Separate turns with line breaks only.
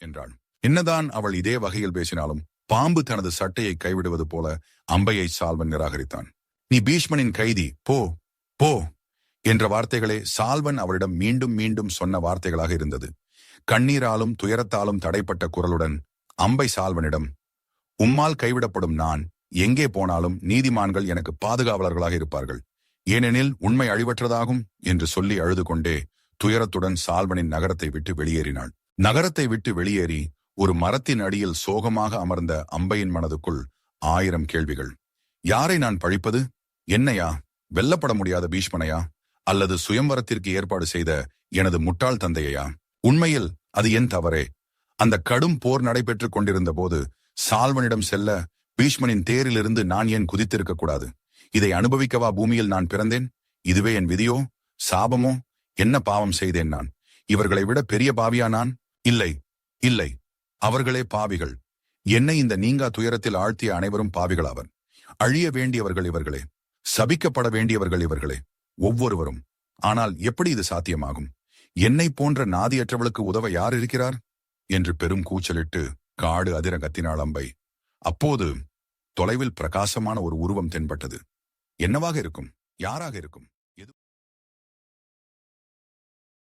என்றாள். என்னதான் அவள் இதே வகையில் பேசினாலும் பாம்பு தனது சட்டையை கைவிடுவது போல அம்பையை சால்வன் நிராகரித்தான். நீ பீஷ்மனின் கைதி போ போ என்ற வார்த்தைகளே சால்வன் அவளிடம் மீண்டும் மீண்டும் சொன்ன வார்த்தைகளாக இருந்தது. கண்ணீராலும் துயரத்தாலும் தடைப்பட்ட குரலுடன் அம்பை சால்வனிடம் உம்மால் கைவிடப்படும் நான் எங்கே போனாலும் நீதிமான்கள் எனக்கு பாதுகாவலர்களாக இருப்பார்கள். ஏனெனில் உண்மை அழிவற்றதாகும் என்று சொல்லி அழுது கொண்டே துயரத்துடன் சால்வனின் நகரத்தை விட்டு வெளியேறினாள். நகரத்தை விட்டு வெளியேறி ஒரு மரத்தின் அடியில் சோகமாக அமர்ந்த அம்பையின் மனதுக்குள் ஆயிரம் கேள்விகள். யாரை நான் பழிப்பது? என்னையா? வெல்லப்பட முடியாத பீஷ்மனையா? அல்லது சுயம்வரத்திற்கு ஏற்பாடு செய்த எனது முட்டாள் தந்தையா உண்மையில் அது என் தவறே. அந்த கடும் போர் நடைபெற்றுக் கொண்டிருந்த போது சால்வனிடம் செல்ல பீஷ்மனின் தேரிலிருந்து நான் ஏன் குதித்திருக்க கூடாது? இதை அனுபவிக்கவா பூமியில் நான் பிறந்தேன்? இதுவே என் விதியோ? சாபமோ? என்ன பாவம் செய்தேன் நான்? இவர்களை விட பெரிய பாவியா நான்? இல்லை இல்லை. அவர்களே பாவிகள். என்னை இந்த நீங்கா துயரத்தில் ஆழ்த்திய அனைவரும் பாவிகளாவர். அழிய வேண்டியவர்கள் இவர்களே. சபிக்கப்பட வேண்டியவர்கள் இவர்களே. ஒவ்வொருவரும். ஆனால் எப்படி இது சாத்தியமாகும்? என்னை போன்ற நாதியற்றவளுக்கு உதவ யார் இருக்கிறார்? என்று பெரும் கூச்சலிட்டு காடு அதிர கத்தினாள் அம்பை. அப்போது தொலைவில் பிரகாசமான ஒரு உருவம் தென்பட்டது. என்னவாக இருக்கும்? யாராக இருக்கும்?